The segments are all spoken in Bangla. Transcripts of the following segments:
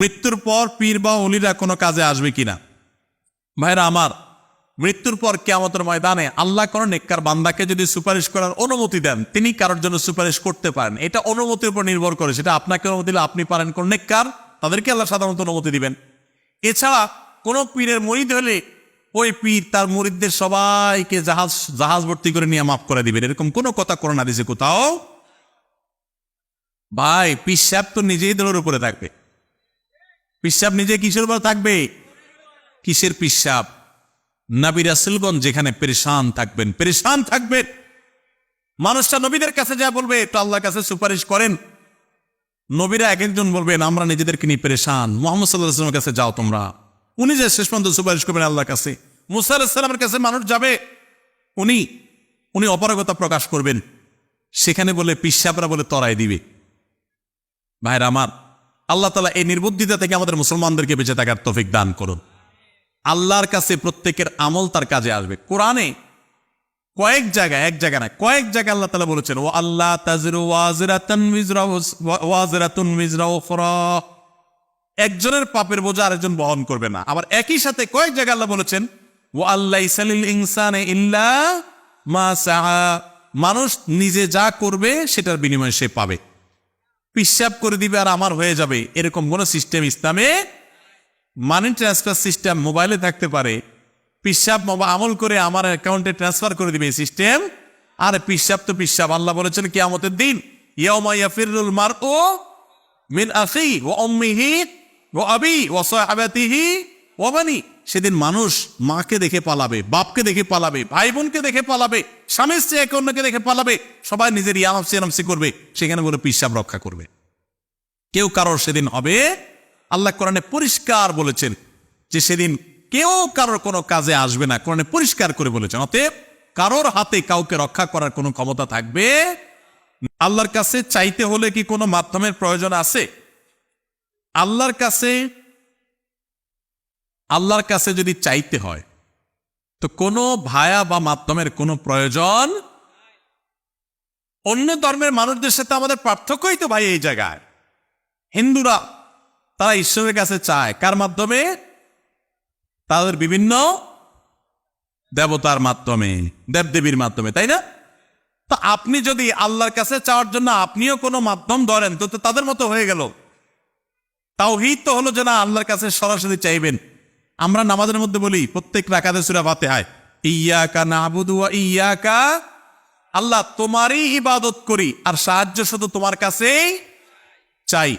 মৃত্যুর পর পীর বা অলিরা কোনো কাজে আসবে কিনা? ভাইরা আমার, মৃত্যুর পর কেয়ামতের ময়দানে আল্লাহ কোন নেককার বান্দাকে যদি সুপারিশ করার অনুমতি দেন, তিনি কারোর জন্য সুপারিশ করতে পারেন। এটা অনুমতির উপর নির্ভর করে, সেটা আপনাকে অনুমতি দিলে আপনি পারেন। কোন নেককার, তাদেরকে আল্লাহ সাধারণত অনুমতি দিবেন। এছাড়া কোনো পীরের মরিদ হলে ওই পীর তার মরিদদের সবাইকে জাহাজ জাহাজ ভর্তি করে নিয়ে মাফ করে দিবেন। এরকম কোনো কথা করে না দিছে কোথাও, ভাই, পিসাব তো নিজেই দলের উপরে থাকবে। পিসাব নিজে কিসের উপর থাকবে? কিসের পিসাব? নাবি রাসুলগঞ্জ যেখানে পেরেশান থাকবেন পেরেশান থাকবেন। মানুষটা নবীদের কাছে যা বলবে একটু আল্লাহর কাছে সুপারিশ করেন। নবীরা এক একজন বলবেন, আমরা নিজেদেরকে নিয়ে পেরেশান। মোহাম্মদ সাল্লাহ আসলামের কাছে যাও তোমরা। উনি যে শেষ পর্যন্ত সুপারিশ করবেন আল্লাহর কাছে। মুসা কাছে মানুষ যাবে। উনি উনি অপারগতা প্রকাশ করবেন। সেখানে বলে, পিসাবরা বলে, তরাই দিবে। ভাইরা আমার আল্লাহ তালা এই নির্বুদ্ধিতা থেকে আমাদের মুসলমানদেরকে বেঁচে থাকার তফিক দান করুন। আল্লাহর কাছে প্রত্যেকের আমল তার কাজে আসবে। কোরআনে কয়েক জায়গায়, এক জায়গা না কয়েক জায়গায় আল্লাহ তালা বলেছেন ও আল্লাহ একজনের পাপের বোঝা আরেকজন বহন করবে না। আবার একই সাথে কয়েক জায়গায় আল্লাহ বলেছেন ও আল্লাহ ইসালিল ইনসানে মা মানুষ নিজে যা করবে, সেটার বিনিময়ে সে পাবে। পিসাব করে দিবে আর আমার হয়ে যাবে। এরকম কোনো সিস্টেম ইসলামে মানি ট্রান্সফার সিস্টেম মোবাইলে থাকতে পারে। পিসাব আমল করে আমার অ্যাকাউন্টে ট্রান্সফার করে দিবে সিস্টেম আর পিসাব তো পিসাব আল্লাহ বলেছেন, কিয়ামতের দিন ইয়াফিরুল মারউ মিন আখি ও অম্মিহি ও আবি ও সাহাবাতিহি ওয়া বানি সেদিন মানুষ মাকে দেখে পালাবে, বাপকে দেখে পালাবে ভাই বোনকে দেখে পালাবে, স্বামী স্ত্রী একে অন্যকে দেখে পালাবে, সবাই নিজের ইয়ানফসি ইয়ানফসি করবে, সেখানে বলে পিসাব রক্ষা করবে। কেউ কারোর সেদিন হবে, আল্লাহ কোরআনে পরিষ্কার বলেছেন যে সেদিন কেউ কারোর কোনো কাজে আসবে না, কোরআনে পরিষ্কার করে বলেছেন, অতএব কারোর হাতে কাউকে রক্ষা করার কোনো ক্ষমতা থাকবে? আল্লাহর কাছে চাইতে হলে কি কোনো মাধ্যমের প্রয়োজন আছে? আল্লাহর কাছে আল্লাহর কাছে যদি চাইতে হয়, তো কোনো ভায়া বা মাধ্যমের কোনো প্রয়োজন অন্য ধর্মের মানুষদের সাথে আমাদের পার্থক্যই তো ভাই এই জায়গায়। হিন্দুরা, তারা ঈশ্বরের কাছে চায়। কার মাধ্যমে? তাদের বিভিন্ন দেবতার মাধ্যমে, দেবদেবীর মাধ্যমে, তাই না? তো আপনি যদি আল্লাহর কাছে চাওয়ার জন্য আপনিও কোনো মাধ্যম ধরেন, তো তো তাদের মতো হয়ে গেল। তাও হিত তো হলো যে না, আল্লাহর কাছে সরাসরি চাইবেন। আমরা নামাজের মধ্যে বলি, প্রত্যেক রাকাতে সুরা ফাতে হয় ইয়াকা আবুদু ইয়াকা আল্লাহ তোমারই ইবাদত করি, আর সাহায্য শুধু তোমার কাছেই চাই।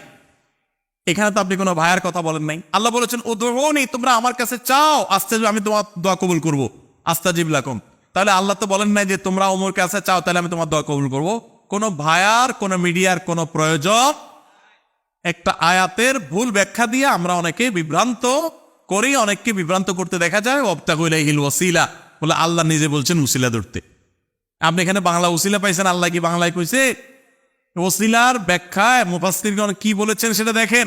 এখানে তো আপনি কোনো ভাইয়ের কথা বলেন নাই। আল্লাহ বলেছেন ও নেই তোমরা আমার কাছে চাও আস্তে আমি তোমার দোয়া কবুল করব। আস্তা জিবলাকুম তাহলে আল্লাহ তো বলেন নাই যে, তোমরা ওমর কাছে চাও, তাহলে আমি তোমার দোয়া কবুল করব। কোনো ভায়ার কোনো মিডিয়ার, কোনো প্রয়োজন, একটা আয়াতের ভুল ব্যাখ্যা দিয়ে আমরা অনেকে বিভ্রান্ত করি অনেককে বিভ্রান্ত করতে দেখা যায় অবতাগুলাইহিল ওসিলা বলে আল্লাহ নিজে বলছেন উসিলা ধরতে। আপনি এখানে বাংলা উসিলা পাইছেন, আল্লাহ কি বাংলায় কইছে? ওসিলার ব্যাখ্যায় মুফাসিরগণ কি বলেছেন সেটা দেখেন।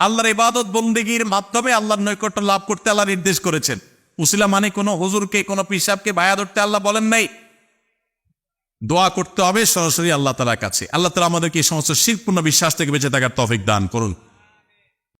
আল্লাহর ইবাদত বন্দেগীর মাধ্যমে আল্লাহর নৈকট্য লাভ করতে আল্লাহ নির্দেশ করেছেন। উসিলা মানে কোনো হুজুরকে, কোনো পিসাবকে বায়া ধরতে আল্লাহ বলেন নাই। দোয়া করতে হবে সরাসরি আল্লাহ তালার কাছে। আল্লাহ তালা আমাদেরকে এই সমস্ত শিরপূর্ণ বিশ্বাস থেকে বেঁচে থাকার তফিক দান করুন।